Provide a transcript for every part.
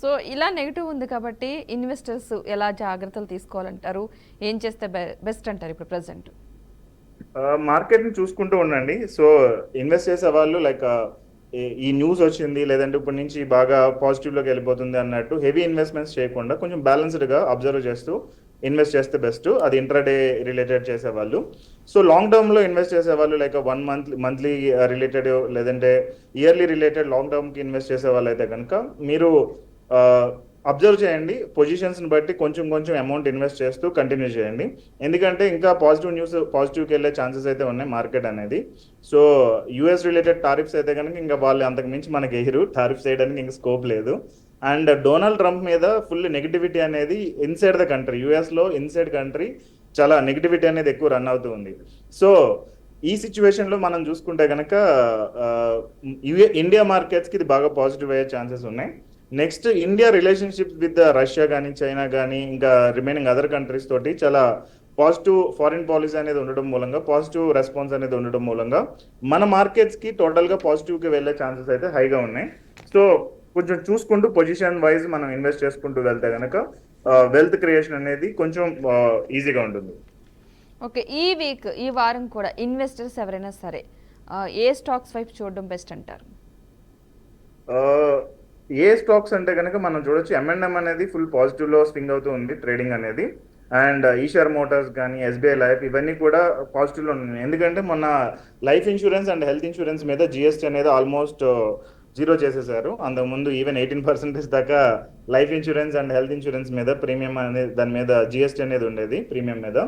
So ఇలా negative ఉంది కాబట్టి ఇన్వెస్టర్స్ ఎలా జాగ్రత్తలు తీసుకోవాలంటారు? ఏం చేస్తే బెస్ట్ అంటారు ఇప్పుడు ప్రజెంట్ మార్కెట్ని చూసుకుంటూ ఉండండి. సో ఇన్వెస్ట్ చేసే వాళ్ళు లైక్ ఈ న్యూస్ వచ్చింది లేదంటే ఇప్పటి నుంచి బాగా పాజిటివ్లోకి వెళ్ళిపోతుంది అన్నట్టు హెవీ ఇన్వెస్ట్మెంట్స్ చేయకుండా కొంచెం బ్యాలెన్స్డ్గా అబ్జర్వ్ చేస్తూ ఇన్వెస్ట్ చేస్తే బెస్ట్ అది ఇంట్రాడే రిలేటెడ్ చేసేవాళ్ళు సో లాంగ్ టర్మ్లో ఇన్వెస్ట్ చేసేవాళ్ళు like one month monthly related లేదంటే ఇయర్లీ రిలేటెడ్ లాంగ్ టర్మ్కి ఇన్వెస్ట్ చేసే వాళ్ళు అయితే కనుక మీరు అబ్జర్వ్ చేయండి. పొజిషన్స్ని బట్టి కొంచెం కొంచెం అమౌంట్ ఇన్వెస్ట్ చేస్తూ కంటిన్యూ చేయండి. ఎందుకంటే ఇంకా పాజిటివ్ న్యూస్ పాజిటివ్కి వెళ్ళే ఛాన్సెస్ అయితే ఉన్నాయి మార్కెట్ అనేది. సో యుఎస్ రిలేటెడ్ టారిఫ్స్ అయితే కనుక ఇంకా వాళ్ళు అంతకు మించి మనకి ఎయిరు టారిఫ్స్ చేయడానికి ఇంకా స్కోప్ లేదు. అండ్ డొనాల్డ్ ట్రంప్ మీద ఫుల్ నెగిటివిటీ అనేది ఇన్సైడ్ ద కంట్రీ యూఎస్లో ఇన్సైడ్ కంట్రీ చాలా నెగిటివిటీ అనేది ఎక్కువ రన్ అవుతూ ఉంది. సో ఈ సిచ్యువేషన్లో మనం చూసుకుంటే కనుక ఇండియా మార్కెట్స్కి ఇది బాగా పాజిటివ్ అయ్యే ఛాన్సెస్ ఉన్నాయి. Next India relationship with Russia కానీ చైనా కానీ ఇంకా రిమైనింగ్ అదర్ కంట్రీస్ తోటి చాలా పాజిటివ్ ఫారిన్ పాలసీ అనేది ఉండడం మూలంగా పాజిటివ్ రెస్పాన్స్ అనేది ఉండడం మూలంగా మన మార్కెట్స్కి టోటల్గా పాజిటివ్కి వెళ్ళే ఛాన్సెస్ అయితే హైగా ఉన్నాయి. సో కొంచెం చూసుకుంటూ పొజిషన్ వైజ్ మనం ఇన్వెస్ట్ చేసుకుంటూ వెళ్తే కనుక వెల్త్ క్రియేషన్ అనేది కొంచెం ఈజీగా ఉంటుంది. ఓకే ఈ వీక్ ఈ వారం కూడా ఇన్వెస్టర్స్ ఎవరైనా సరే ఆ, ఏ స్టాక్స్ వైపు చూడడం బెస్ట్ అంటారు? ఆ, ఏ స్టాక్స్ అంటే కనుక మనం చూడొచ్చు ఎంఎన్ఎం అనేది ఫుల్ పాజిటివ్లో స్వింగ్ అవుతూ ఉంది ట్రేడింగ్ అనేది. అండ్ ఈషర్ మోటార్స్ కానీ ఎస్బీఐ లైఫ్ ఇవన్నీ కూడా పాజిటివ్లో ఉన్నాయి. ఎందుకంటే మొన్న life insurance and health insurance మీద జిఎస్టీ అనేది ఆల్మోస్ట్ జీరో uh, చేసేసారు. అంతకుముందు ఈవెన్ ఎయిటీన్ పర్సెంటేజ్ దాకా life insurance and health insurance మీద ప్రీమియం అనేది దాని మీద జిఎస్టీ అనేది ఉండేది ప్రీమియం మీద.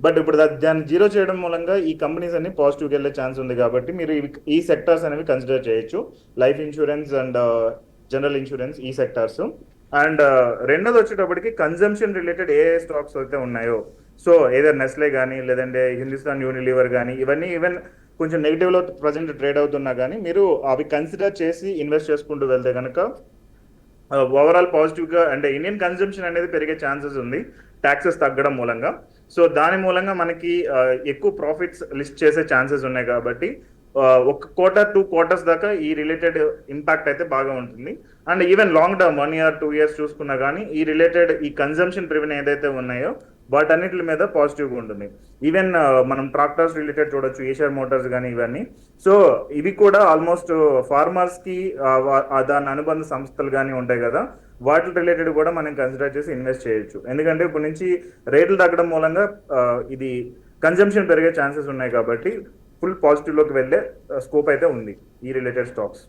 బట్ ఇప్పుడు దాన్ని జీరో చేయడం మూలంగా ఈ కంపెనీస్ అన్ని పాజిటివ్కి వెళ్ళే ఛాన్స్ ఉంది కాబట్టి మీరు ఈ సెక్టార్స్ అనేవి కన్సిడర్ చేయొచ్చు. Life insurance and general insurance ఈ సెక్టార్స్. అండ్ రెండోది వచ్చేటప్పటికి కన్జంప్షన్ రిలేటెడ్ ఏ స్టాక్స్ అయితే ఉన్నాయో సో ఏదర్ నెస్లే కానీ లేదంటే హిందుస్థాన్ యూనిలీవర్ కానీ ఇవన్నీ ఈవెన్ కొంచెం నెగిటివ్లో ప్రజెంట్ ట్రేడ్ అవుతున్నా కానీ మీరు అవి కన్సిడర్ చేసి ఇన్వెస్ట్ చేసుకుంటూ వెళ్తే కనుక ఓవరాల్ పాజిటివ్గా అంటే ఇండియన్ కన్జంప్షన్ అనేది పెరిగే ఛాన్సెస్ ఉంది ట్యాక్సెస్ తగ్గడం మూలంగా. సో దాని మూలంగా మనకి ఎక్కువ ప్రాఫిట్స్ లిస్ట్ చేసే ఛాన్సెస్ ఉన్నాయి కాబట్టి ఒక క్వార్టర్ టూ క్వార్టర్స్ దాకా ఈ రిలేటెడ్ ఇంపాక్ట్ అయితే బాగా ఉంటుంది. And even long term one year two years చూసుకున్నా కానీ ఈ రిలేటెడ్ ఈ కన్జంప్షన్ ప్రివెన్ ఏదైతే ఉన్నాయో వాటన్నిటి మీద పాజిటివ్గా ఉంటుంది. ఈవెన్ మనం ట్రాక్టర్స్ రిలేటెడ్ చూడొచ్చు ఏషియర్ మోటార్స్ కానీ ఇవన్నీ. సో ఇవి కూడా ఆల్మోస్ట్ ఫార్మర్స్కి దాని అనుబంధ సంస్థలు కానీ ఉంటాయి కదా వాటి రిలేటెడ్ కూడా మనం కన్సిడర్ చేసి ఇన్వెస్ట్ చేయొచ్చు. ఎందుకంటే ఇప్పుడు నుంచి రేట్లు తగ్గడం మూలంగా ఇది కన్జంప్షన్ పెరిగే ఛాన్సెస్ ఉన్నాయి కాబట్టి ఫుల్ పాజిటివ్లోకి వెళ్ళే స్కోప్ అయితే ఉంది ఈ రిలేటెడ్ స్టాక్స్.